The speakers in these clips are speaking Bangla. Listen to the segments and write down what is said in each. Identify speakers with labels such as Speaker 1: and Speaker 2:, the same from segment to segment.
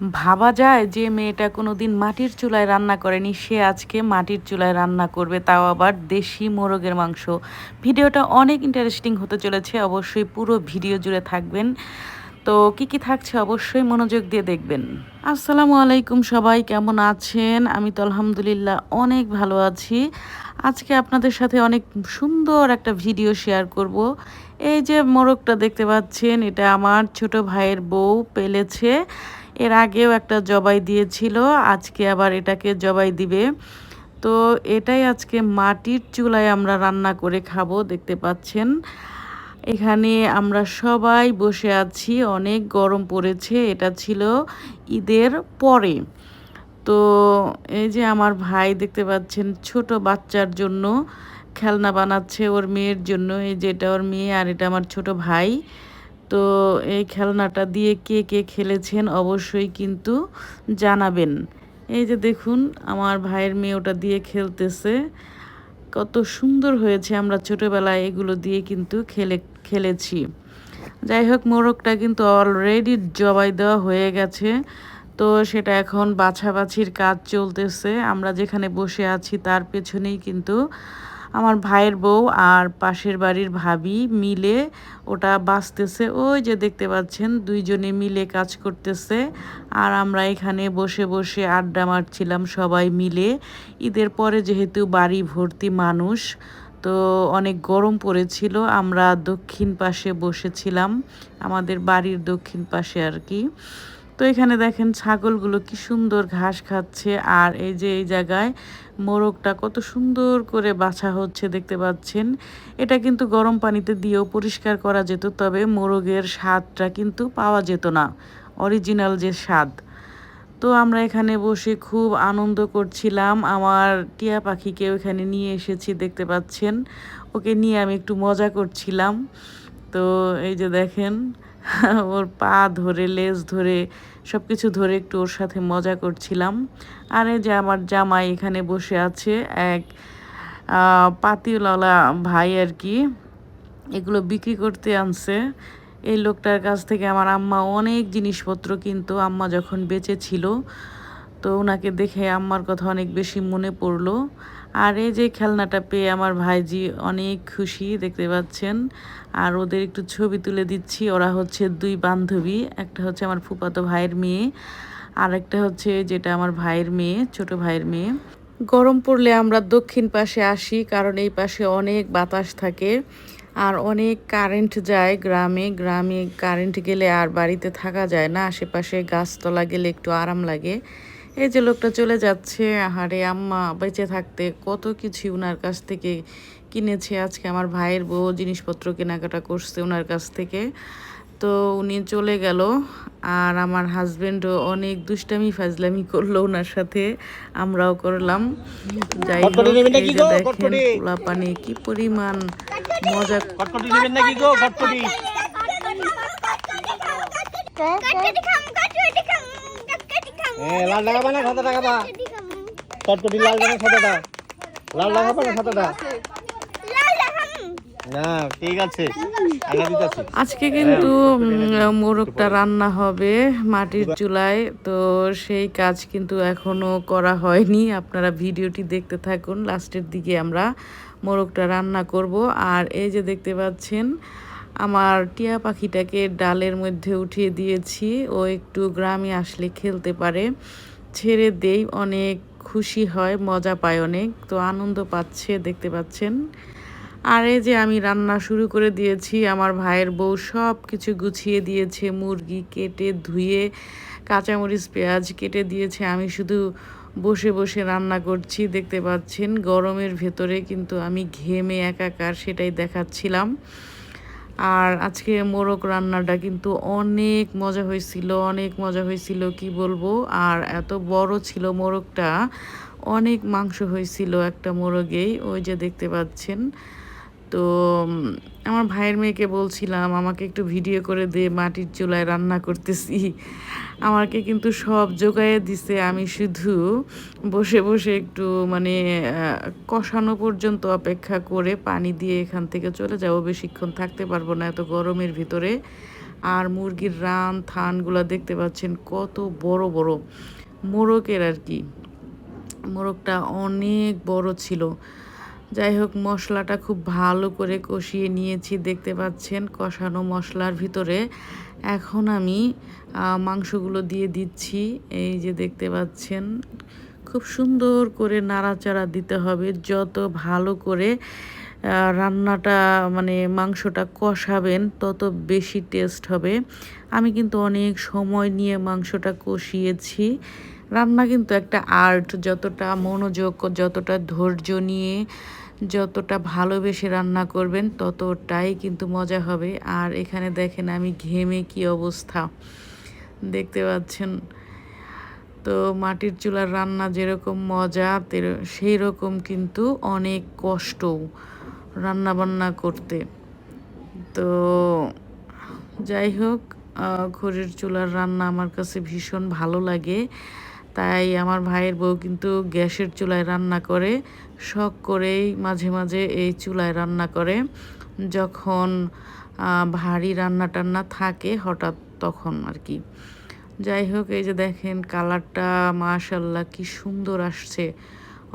Speaker 1: ভাবা যায় যে মেয়েটা কোনো দিন মাটির চুলায় রান্না করেনি, সে আজকে মাটির চুলায় রান্না করবে, তাও আবার দেশি মোরগের মাংস। ভিডিওটা অনেক ইন্টারেস্টিং হতে চলেছে, অবশ্যই পুরো ভিডিও জুড়ে থাকবেন। তো কি কি থাকছে অবশ্যই মনোযোগ দিয়ে দেখবেন। আসসালামু আলাইকুম সবাই, কেমন আছেন? আমি তো আলহামদুলিল্লাহ অনেক ভালো আছি। আজকে আপনাদের সাথে অনেক সুন্দর একটা ভিডিও শেয়ার করব। এই যে মোরগটা দেখতে পাচ্ছেন, এটা আমার ছোট ভাইয়ের বউ পেলেছে। এর আগেও একটা জবাই দিয়েছিল, আজকে আবার এটাকে জবাই দিবে। তো এটাই আজকে মাটির চুলায় আমরা রান্না করে খাব, দেখতে পাচ্ছেন। এখানে আমরা সবাই বসে আছি, অনেক গরম পড়েছে, এটা ছিল ঈদের পরে। তো এই যে আমার ভাই দেখতে পাচ্ছেন, ছোট বাচ্চার জন্য খেলনা বানাচ্ছে ওর মেয়ের জন্য, এই যে এটা ওর মেয়ে আর এটা আমার ছোট ভাই। তো এই খেলনাটা দিয়ে কে কে খেলেছেন অবশ্যই কিন্তু জানাবেন। এই যে দেখুন, আমার ভাইয়ের মেয়ে ওটা দিয়ে খেলতেছে। কত সুন্দর হয়েছে, আমরা ছোটোবেলায় এগুলো দিয়ে কিন্তু খেলে, খেলেছি। যাই হোক, মোরগটা কিন্তু অলরেডি জবাই দেওয়া হয়ে গেছে। তো সেটা এখন বাছাবাছির কাজ চলতেছে। আমরা যেখানে বসে আছি, তার পেছনেই কিন্তু আমার ভাইয়ের বউ আর পাশের বাড়ির ভাবি মিলে ওটা বাঁচতেছে। ওই যে দেখতে পাচ্ছেন, দুইজনে মিলে কাজ করতেছে। আর আমরা এখানে বসে বসে আড্ডা মারছিলাম সবাই মিলে। ঈদের পরে যেহেতু বাড়ি ভর্তি মানুষ, তো অনেক গরম পড়েছিল। আমরা দক্ষিণ পাশে বসেছিলাম, আমাদের বাড়ির দক্ষিণ পাশে আর কি। তো এখানে দেখেন ছাগলগুলো কি সুন্দর ঘাস খাচ্ছে। আর এই যে এই জায়গায় মোরগটা কত সুন্দর করে বাছা হচ্ছে দেখতে পাচ্ছেন। এটা কিন্তু গরম পানিতে দিয়েও পরিষ্কার করা যেত, তবে মোরগের স্বাদটা কিন্তু পাওয়া যেত না, অরিজিনাল যে স্বাদ। তো আমরা এখানে বসে খুব আনন্দ করছিলাম। আমার টিয়া পাখিকে এখানে নিয়ে এসেছি দেখতে পাচ্ছেন। ওকে নিয়ে আমি একটু মজা করছিলাম। তো এই যে দেখেন, ওর পা ধরে, লেজ ধরে সব কিছু ধরে একটু ওর সাথে মজা করছিলাম। আর এই যে আমার জামাই এখানে বসে আছে, এক পাতিওয়ালা ভাই আর কি, এগুলো বিক্রি করতে আনছে। এই লোকটার কাছ থেকে আমার আম্মা অনেক জিনিসপত্র কিন্তু, আম্মা যখন বেঁচে ছিল, তো ওনাকে দেখে আম্মার কথা অনেক বেশি মনে পড়ল। আর এই যে খেলনাটা পেয়ে আমার ভাইজি অনেক খুশি, দেখতে পাচ্ছেন। আর ওদের একটু ছবি তুলে দিচ্ছি। ওরা হচ্ছে দুই বান্ধবী, একটা হচ্ছে আমার ফুপাতো ভাইয়ের মেয়ে, আর একটা হচ্ছে যেটা আমার ভাইয়ের মেয়ে, ছোট ভাইয়ের মেয়ে। গরম পড়লে আমরা দক্ষিণ পাশে আসি, কারণ এই পাশে অনেক বাতাস থাকে, আর অনেক কারেন্ট যায় গ্রামে। গ্রামে কারেন্ট গেলে আর বাড়িতে থাকা যায় না, আশেপাশে গাছতলা গেলে একটু আরাম লাগে। এই যে লোকটা চলে যাচ্ছে আহারে আম্মা বেঁচে থাকতে কত কিছু ওনার কাছ থেকে কিনেছে আজকে। আমার ভাইয়ের বউ জিনিসপত্র কেনাকাটা করছে ওনার কাছ থেকে। তো উনি চলে গেল আর আমার হাজবেন্ডও অনেক দুষ্টামি ফাজলামি করল ওনার সাথে আমরাও করলাম। যাই হোক দেখেন পোলা পানি কি পরিমাণ মজা।
Speaker 2: নাকি গো? হ্যাঁ লাল লাগাবা না সাদা লাগাবা কটকটি লাল লাগাবা সাদাটা লাল লাগাবা না সাদাটা না, ঠিক আছে।
Speaker 1: আজকে কিন্তু মোরগটা রান্না হবে মাটির চুলায়। তো সেই কাজ কিন্তু এখনও করা হয়নি। আপনারা ভিডিওটি দেখতে থাকুন। লাস্টের দিকে আমরা মোরগটা রান্না করব। আর এই যে দেখতে পাচ্ছেন আমার টিয়া পাখিটাকে ডালের মধ্যে উঠিয়ে দিয়েছি। ও একটু গ্রামে আসলে খেলতে পারে। ছেড়ে দেই, অনেক খুশি হয়, মজা পায় অনেক। তো আনন্দ পাচ্ছে, দেখতে পাচ্ছেন। আর এই যে আমি রান্না শুরু করে দিয়েছি, আমার ভাইয়ের বউ সব কিছু গুছিয়ে দিয়েছে। মুরগি কেটে ধুয়ে, কাঁচামরিচ, পেঁয়াজ কেটে দিয়েছে। আমি শুধু বসে বসে রান্না করছি, দেখতে পাচ্ছেন। গরমের ভেতরে কিন্তু আমি ঘেমে একাকার, সেটাই দেখাচ্ছিলাম। আর আজকে মোরগ রান্নাটা কিন্তু অনেক মজা হয়েছিল, অনেক মজা হয়েছিল, কি বলব? আর এত বড় ছিল মোরগটা, অনেক মাংস হয়েছিল একটা মোরগেই ওই যে দেখতে পাচ্ছেন। তো আমার ভাইয়ের মেয়েকে বলছিলাম, আমাকে একটু ভিডিও করে দে, মাটির চুলায় রান্না করতেছি। আমাকে কিন্তু সব জোগায়ে দিছে। আমি শুধু বসে বসে একটু মানে কষানো পর্যন্ত অপেক্ষা করে পানি দিয়ে এখান থেকে চলে যাব। বেশিক্ষণ থাকতে পারব না এত গরমের ভিতরে। আর মুরগির রান, থানগুলো দেখতে পাচ্ছেন কত বড় বড় মোরগের আর কি। মোরগটা অনেক বড় ছিল। যাই হোক, মশলাটা খুব ভালো করে কষিয়ে নিয়েছি, দেখতে পাচ্ছেন কষানো মশলার ভিতরে। এখন আমি মাংসগুলো দিয়ে দিচ্ছি, এই যে দেখতে পাচ্ছেন। খুব সুন্দর করে নাড়াচাড়া দিতে হবে, যত ভালো করে রান্নাটা মানে মাংসটা কষাবেন, তত বেশি টেস্ট হবে। আমি কিন্তু অনেক সময় নিয়ে মাংসটা কষিয়েছি। রান্না কিন্তু একটা আর্ট যতটা মনোযোগ, যতটা ধৈর্য নিয়ে যতটা ভালোবেসে রান্না করবেন, ততটাই কিন্তু মজা হবে। আর এখানে দেখেন আমি ঘেমে কি অবস্থা। দেখতে পাচ্ছেন? তো মাটির চুলার রান্না যেরকম মজা সেই রকম কিন্তু অনেক কষ্টও রান্না বান্না করতে। তো যাই হোক খড়ির চুলার রান্না আমার কাছে ভীষণ ভালো লাগে। তাই আমার ভাইয়ের বউ কিন্তু গ্যাসের চুলায় রান্না করে, শখ করেই মাঝে মাঝে এই চুলায় রান্না করে। যখন ভারী রান্না টান্না থাকে হঠাৎ তখন আর কি যাই হোক, এই যে দেখেন কালারটা মাশাল্লাহ কি সুন্দর আসছে।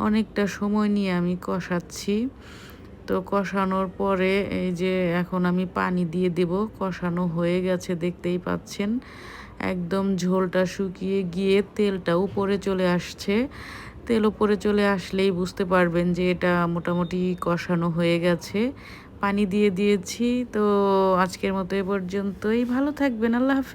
Speaker 1: অনেকটা সময় নিয়ে আমি কষাচ্ছি। তো কষানোর পরে এই যে এখন আমি পানি দিয়ে দেব। কষানো হয়ে গেছে, দেখতেই পাচ্ছেন। একদম ঝোলটা শুকিয়ে গিয়ে তেলটা উপরে চলে আসছে। তেল উপরে চলে আসলেই বুঝতে পারবেন যে এটা মোটামুটি কষানো হয়ে গেছে। পানি দিয়ে দিয়েছি। তো আজকের মতো এ পর্যন্তই। ভালো থাকবেন। আল্লাহ হাফেজ।